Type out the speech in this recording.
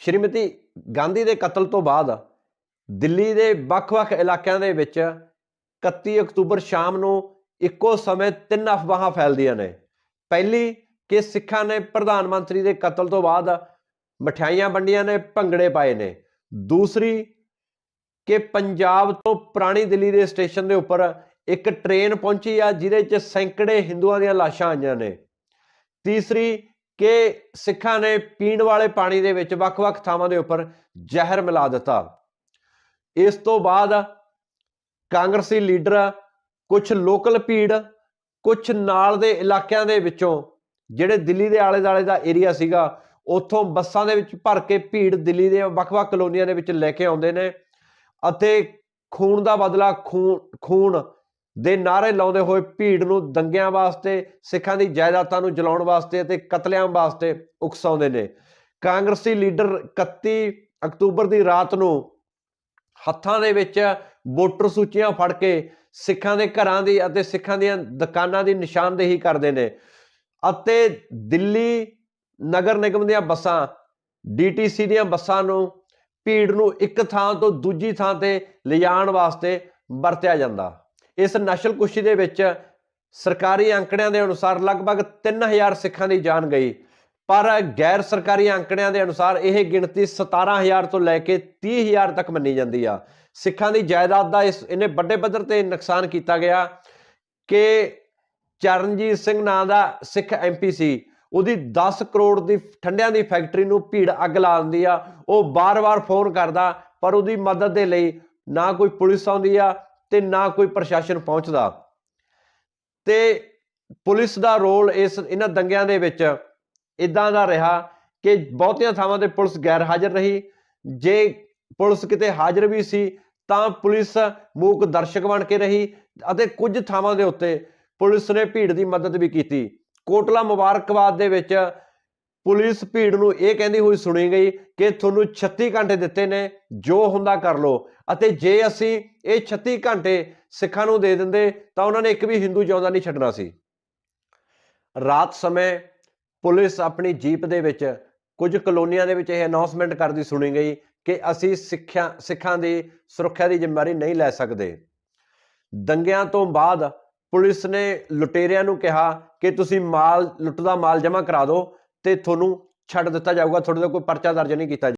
ਸ਼੍ਰੀਮਤੀ ਗਾਂਧੀ ਦੇ ਕਤਲ ਤੋਂ ਬਾਅਦ ਦਿੱਲੀ ਦੇ ਵੱਖ-ਵੱਖ ਇਲਾਕਿਆਂ ਦੇ ਵਿੱਚ 31 ਅਕਤੂਬਰ ਸ਼ਾਮ ਨੂੰ ਇੱਕੋ ਸਮੇਂ ਤਿੰਨ ਅਫਵਾਹਾਂ ਫੈਲਦੀਆਂ ਨੇ। ਪਹਿਲੀ ਕਿ ਸਿੱਖਾਂ ਨੇ ਪ੍ਰਧਾਨ ਮੰਤਰੀ ਦੇ ਕਤਲ ਤੋਂ ਬਾਅਦ ਮਠਿਆਈਆਂ ਵੰਡੀਆਂ ਨੇ, ਭੰਗੜੇ ਪਾਏ ਨੇ। ਦੂਸਰੀ ਕਿ ਪੰਜਾਬ ਤੋਂ ਪੁਰਾਣੀ ਦਿੱਲੀ ਦੇ ਸਟੇਸ਼ਨ ਦੇ ਉੱਪਰ ਇੱਕ ਟ੍ਰੇਨ ਪਹੁੰਚੀ ਆ, ਜਿਹਦੇ 'ਚ ਸੈਂਕੜੇ ਹਿੰਦੂਆਂ ਦੀਆਂ ਲਾਸ਼ਾਂ ਆਈਆਂ ਨੇ। ਤੀਸਰੀ ਕਿ ਸਿੱਖਾਂ ਨੇ ਪੀਣ ਵਾਲੇ ਪਾਣੀ ਦੇ ਵਿੱਚ ਵੱਖ-ਵੱਖ ਥਾਵਾਂ ਦੇ ਉੱਪਰ ਜ਼ਹਿਰ ਮਿਲਾ ਦਿੱਤਾ। ਇਸ ਤੋਂ ਬਾਅਦ ਕਾਂਗਰਸੀ ਲੀਡਰ ਕੁਝ ਲੋਕਲ ਭੀੜ ਕੁਝ ਨਾਲ ਦੇ ਇਲਾਕਿਆਂ ਦੇ ਵਿੱਚੋਂ ਜਿਹੜੇ ਦਿੱਲੀ ਦੇ ਆਲੇ-ਦਾਲੇ ਦਾ ਏਰੀਆ ਸੀਗਾ, ਉੱਥੋਂ ਬੱਸਾਂ ਦੇ ਵਿੱਚ ਭਰ ਕੇ ਭੀੜ ਦਿੱਲੀ ਦੇ ਵੱਖ-ਵੱਖ ਕਲੋਨੀਆਂ ਦੇ ਵਿੱਚ ਲੈ ਕੇ ਆਉਂਦੇ ਨੇ ਅਤੇ ਖੂਨ ਦਾ ਬਦਲਾ ਖੂਨ ਖੂਨ ਦੇ ਨਾਰੇ ਲਾਉਂਦੇ ਹੋਏ ਭੀੜ ਨੂੰ ਦੰਗਿਆਂ ਵਾਸਤੇ, ਸਿੱਖਾਂ ਦੀ ਜਾਇਦਾਦਾਂ ਨੂੰ ਜਲਾਉਣ ਵਾਸਤੇ ਅਤੇ ਕਤਲੇਆਮ ਵਾਸਤੇ ਉਕਸਾਉਂਦੇ ਨੇ। ਕਾਂਗਰਸੀ ਲੀਡਰ 31 ਅਕਤੂਬਰ ਦੀ ਰਾਤ ਨੂੰ ਹੱਥਾਂ ਦੇ ਵਿੱਚ ਵੋਟਰ ਸੂਚੀਆਂ ਫੜ ਕੇ ਸਿੱਖਾਂ ਦੇ ਘਰਾਂ ਦੀ ਅਤੇ ਸਿੱਖਾਂ ਦੀਆਂ ਦੁਕਾਨਾਂ ਦੀ ਨਿਸ਼ਾਨਦੇਹੀ ਕਰਦੇ ਨੇ ਅਤੇ ਦਿੱਲੀ ਨਗਰ ਨਿਗਮ ਦੀਆਂ ਬੱਸਾਂ, ਡੀਟੀਸੀ ਦੀਆਂ ਬੱਸਾਂ ਨੂੰ ਭੀੜ ਨੂੰ ਇੱਕ ਥਾਂ ਤੋਂ ਦੂਜੀ ਥਾਂ ਤੇ ਲਿਜਾਣ ਵਾਸਤੇ ਵਰਤਿਆ ਜਾਂਦਾ। ਇਸ ਨਸ਼ਲ ਕੁਸ਼ੀ ਦੇ ਵਿੱਚ ਸਰਕਾਰੀ ਅੰਕੜਿਆਂ ਦੇ ਅਨੁਸਾਰ ਲਗਭਗ 3000 ਸਿੱਖਾਂ ਦੀ ਜਾਨ ਗਈ। ਪਰ ਗੈਰ ਸਰਕਾਰੀ ਅੰਕੜਿਆਂ ਦੇ ਅਨੁਸਾਰ ਇਹ ਗਿਣਤੀ 17000 ਤੋਂ ਲੈ ਕੇ 30000 ਤੱਕ ਮੰਨੀ ਜਾਂਦੀ ਆ। ਸਿੱਖਾਂ ਦੀ ਜਾਇਦਾਦ ਦਾ ਇਸ ਇਹਨੇ ਵੱਡੇ ਪੱਧਰ ਤੇ ਨੁਕਸਾਨ ਕੀਤਾ ਗਿਆ ਕਿ ਚਰਨਜੀਤ ਸਿੰਘ ਨਾਂ ਦਾ ਸਿੱਖ ਐਮਪੀ ਸੀ, ਉਹਦੀ 10 ਕਰੋੜ ਦੀ ਠੰਡਿਆਂ ਦੀ ਫੈਕਟਰੀ ਨੂੰ ਭੀੜ ਅੱਗ ਲਾ ਦਿੰਦੀ ਆ। ਉਹ ਬਾਰ-ਬਾਰ ਫੋਨ ਕਰਦਾ, ਪਰ ਉਹਦੀ ਮਦਦ ਦੇ ਲਈ ਨਾ ਕੋਈ ਪੁਲਿਸ ਆਉਂਦੀ ਆ ਤੇ ਨਾ ਕੋਈ ਪ੍ਰਸ਼ਾਸਨ ਪਹੁੰਚਦਾ। ਤੇ ਪੁਲਿਸ ਦਾ ਰੋਲ ਇਸ, ਇਹਨਾਂ ਦੰਗਿਆਂ ਦੇ ਵਿੱਚ ਇਦਾਂ ਦਾ ਰਿਹਾ ਕਿ ਬਹੁਤੀਆਂ ਥਾਵਾਂ ਤੇ ਪੁਲਿਸ ਗੈਰ ਹਾਜ਼ਰ ਰਹੀ। ਜੇ ਪੁਲਿਸ ਕਿਤੇ ਹਾਜ਼ਰ ਵੀ ਸੀ, ਤਾਂ ਪੁਲਿਸ ਮੂਕ ਦਰਸ਼ਕ ਬਣ ਕੇ ਰਹੀ ਅਤੇ ਕੁਝ ਥਾਵਾਂ ਦੇ ਉੱਤੇ ਪੁਲਿਸ ਨੇ ਭੀੜ ਦੀ ਮਦਦ ਵੀ ਕੀਤੀ। ਕੋਟਲਾ ਮੁਬਾਰਕਬਾਦ ਦੇ ਵਿੱਚ ਪੁਲਿਸ ਭੀੜ ਨੂੰ ਇਹ ਕਹਿੰਦੀ ਹੋਈ ਸੁਣੀ ਗਈ ਕਿ ਤੁਹਾਨੂੰ 36 ਘੰਟੇ ਦਿੱਤੇ ਨੇ, ਜੋ ਹੁੰਦਾ ਕਰ ਲਓ। ਅਤੇ ਜੇ ਅਸੀਂ ਇਹ 36 ਘੰਟੇ ਸਿੱਖਾਂ ਨੂੰ ਦੇ ਦਿੰਦੇ, ਤਾਂ ਉਹਨਾਂ ਨੇ ਇੱਕ ਵੀ ਹਿੰਦੂ ਜਿਉਂਦਾ ਨਹੀਂ ਛੱਡਣਾ ਸੀ। ਰਾਤ ਸਮੇਂ ਪੁਲਿਸ ਆਪਣੀ ਜੀਪ ਦੇ ਵਿੱਚ ਕੁਝ ਕਲੋਨੀਆਂ ਦੇ ਵਿੱਚ ਇਹ ਅਨਾਉਂਸਮੈਂਟ ਕਰਦੀ ਸੁਣੀ ਗਈ ਕਿ ਅਸੀਂ ਸਿੱਖਿਆ, ਸਿੱਖਾਂ ਦੀ ਸੁਰੱਖਿਆ ਦੀ ਜ਼ਿੰਮੇਵਾਰੀ ਨਹੀਂ ਲੈ ਸਕਦੇ। ਦੰਗਿਆਂ ਤੋਂ ਬਾਅਦ ਪੁਲਿਸ ਨੇ ਲੁਟੇਰਿਆਂ ਨੂੰ ਕਿਹਾ ਕਿ ਤੁਸੀਂ ਮਾਲ ਲੁੱਟਦਾ ਮਾਲ ਜਮ੍ਹਾਂ ਕਰਾ ਦਿਓ। ਤੇ ਤੁਹਾਨੂੰ ਛੱਡ ਦਿੱਤਾ ਜਾਊਗਾ ਤੁਹਾਡੇ ਦਾ ਕੋਈ ਪਰਚਾ ਦਰਜ ਨਹੀਂ ਕੀਤਾ